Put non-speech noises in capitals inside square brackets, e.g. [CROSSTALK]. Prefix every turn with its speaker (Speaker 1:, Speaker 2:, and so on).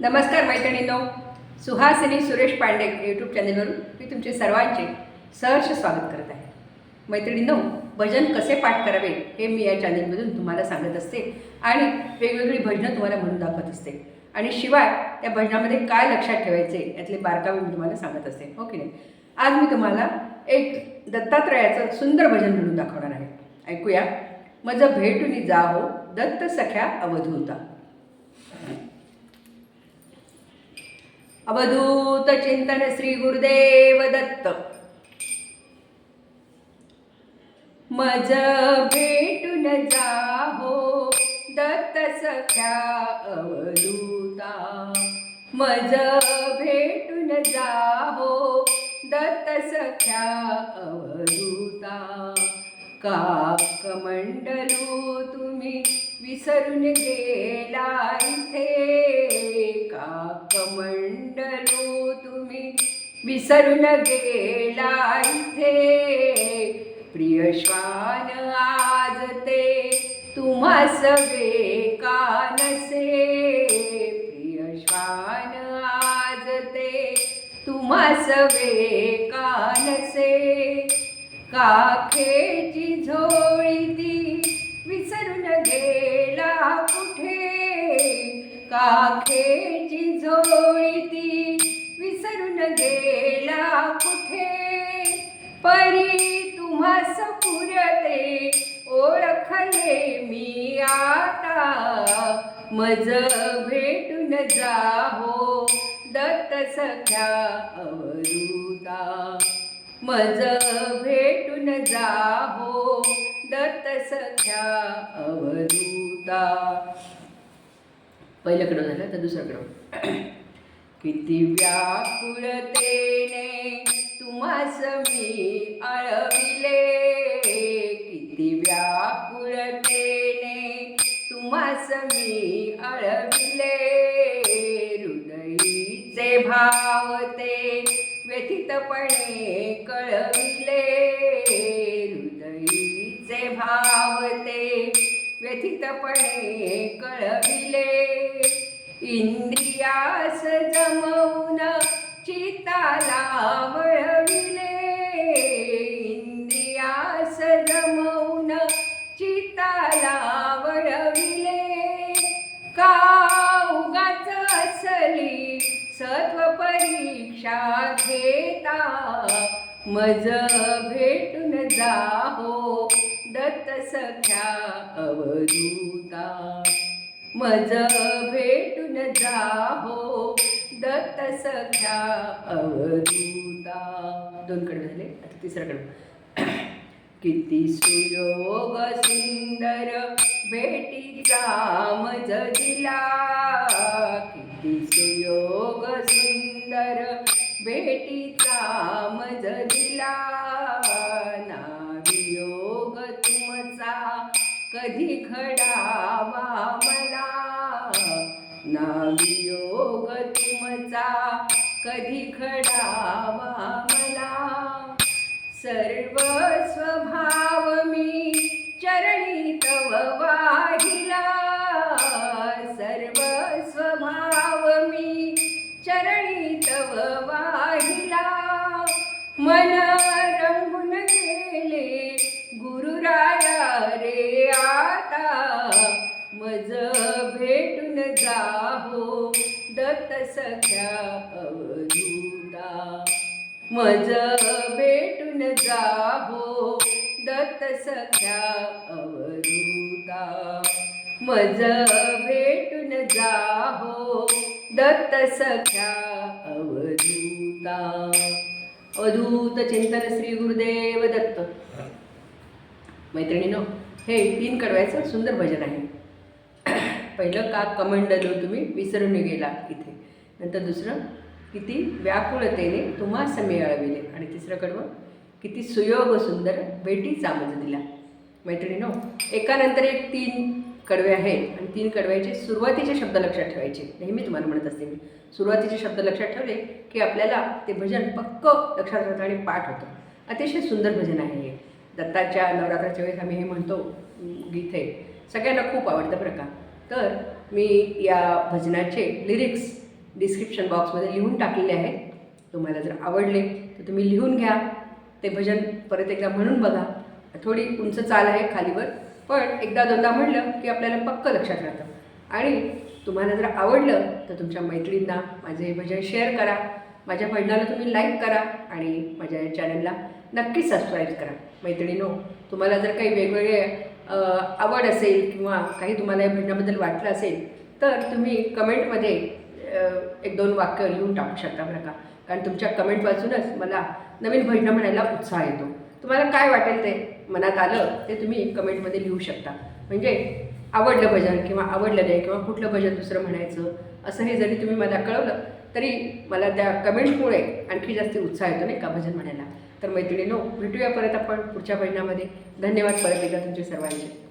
Speaker 1: नमस्कार मैत्रिणींनो सुहासिनी सुरेश पांडे यूट्यूब चॅनेलवरून मी तुमचे सर्वांचे सहर्ष स्वागत करत आहे. मैत्रिणींनो भजन कसे पाठ करावे हे मी या चॅनेलमधून तुम्हाला सांगत असते आणि वेगवेगळी भजनं तुम्हाला म्हणून दाखवत असते. आणि शिवाय त्या भजनामध्ये काय लक्षात ठेवायचे यातले बारकावे मी तुम्हाला सांगत असते. हो की नाही? आज मी तुम्हाला एक दत्तात्रयाचं सुंदर भजन म्हणून दाखवणार आहे. ऐकूया. मज भेटून जाहो दत्त सख्या अवधूता. अवधूत चिंतन श्री गुरुदेव दत्त. मज भेटून जाहो दत्त सख्या अवधूता. मज भेटून जाहो दत्त सख्या अवधूता. का कमंडलू तुम्ही विसरून गेला इथे. का कमंडलू तुम्ही विसरून गेला इथे. प्रिय श्वान आज ते तुम्हास वेकानसे प्रिय श्वान आज ते तुम्हास वेकानसे काखेची झोळी ती विसरून गेला कुठे? काखेची झोळी ती गेला कुठे? परी तुम्हास पुरते ओळखले मी आता. मज भेटून जाहो दत्त सख्या अवधूता मज भेटून जाहो दत्त सख्या अवधूता पहिलं कडं झालं तर दुसऱ्याकडं? किती व्याकुळतेने तुम्हास मी अळविले. किती व्याकुळतेने तुम्हास मी अळविले. हृदयीचे भावते व्यथितपणे कळविले. हृदयीचे भावते व्यथितपणे कळविले. इंद्रियास जमवून चिताला वळविले. इंद्रियास जमवून चिताला वळविले. का उगाच असली सत्व परीक्षा घेता? मज भेटून जाहो दत्त सख्या अवधूता. मज भेटून जाहो दत्त सख्या अवधूता. दोन कडे झाले. आता तिसरं कडे. [CLEARS THROAT] किती सुयोग सुंदर भेटीचा मज दिला. किती सुयोग सुंदर भेटीचा मज दिला. नावियोग तुमचा कधी घडावा? मला नावियोग तुमचा कधी घडावा मला. सर्व स्वभाव मी चरणी तव वाहिला. जाहो दत्त सख्या अवधूता. मज भेटून जाहो दत्त सख्या अवधूता. मज भेटून जाहो दत्त सख्या अवधूता. अवधूत चिंतन श्री गुरुदेव दत्त. मैत्रिणीनो हे तीन कडवायचं सुंदर भजन आहे. पहिलं का कमंडलो तुम्ही विसरून गेला इथे. नंतर दुसरं किती व्याकुळतेने तुम्हा समेळविले आणि तिसरं कडवं किती सुयोग सुंदर भेटी चामज दिला. मैत्रिणीनो एकानंतर एक तीन कडवे आहेत. आणि तीन कडव्याचे सुरुवातीचे शब्द लक्षात ठेवायचे. नेहमी तुम्हाला म्हणत असते मी सुरुवातीचे शब्द लक्षात ठेवले की आपल्याला ते भजन पक्क लक्षात राहतं आणि पाठ होतं. अतिशय सुंदर भजन आहे हे. दत्ताच्या नवरात्राच्या वेळेस आम्ही हे म्हणतो गीत. हे सगळ्यांना खूप आवडतं बरं का. तर मी या भजनाचे लिरिक्स डिस्क्रिप्शन बॉक्समध्ये लिहून टाकलेले आहेत. तुम्हाला जर आवडले तर तुम्ही लिहून घ्या. ते भजन परत एकदा म्हणून बघा. थोडी उंच चाल आहे खालीवर पण एकदा दोनदा म्हणलं की आपल्याला पक्क लक्षात राहतं. आणि तुम्हाला जर आवडलं तर तुमच्या मैत्रिणींना माझे हे भजन शेअर करा. माझ्या भजनाला तुम्ही लाईक करा आणि माझ्या चॅनलला नक्की सबस्क्राईब करा. मैत्रिणीनो तुम्हाला जर काही वेगवेगळे आवड असेल किंवा काही तुम्हाला या भजनाबद्दल वाटलं असेल तर तुम्ही कमेंटमध्ये एक दोन वाक्य लिहून टाकू शकता बरं का. कारण तुमच्या कमेंट वाचूनच मला नवीन भजनं म्हणायला उत्साह येतो. तुम्हाला काय वाटेल ते मनात आलं ते तुम्ही कमेंटमध्ये लिहू शकता. म्हणजे आवडलं भजन किंवा आवडलं नाही किंवा कुठलं भजन दुसरं म्हणायचं असं हे जरी तुम्ही मला कळवलं तरी मला त्या कमेंटमुळे आणखी जास्त उत्साह येतो नाही का भजन म्हणायला. तर मैत्रिणीनो भेटूया परत आपण पुढच्या महिन्यामध्ये धन्यवाद परत एकदा तुमचे सर्वांचे.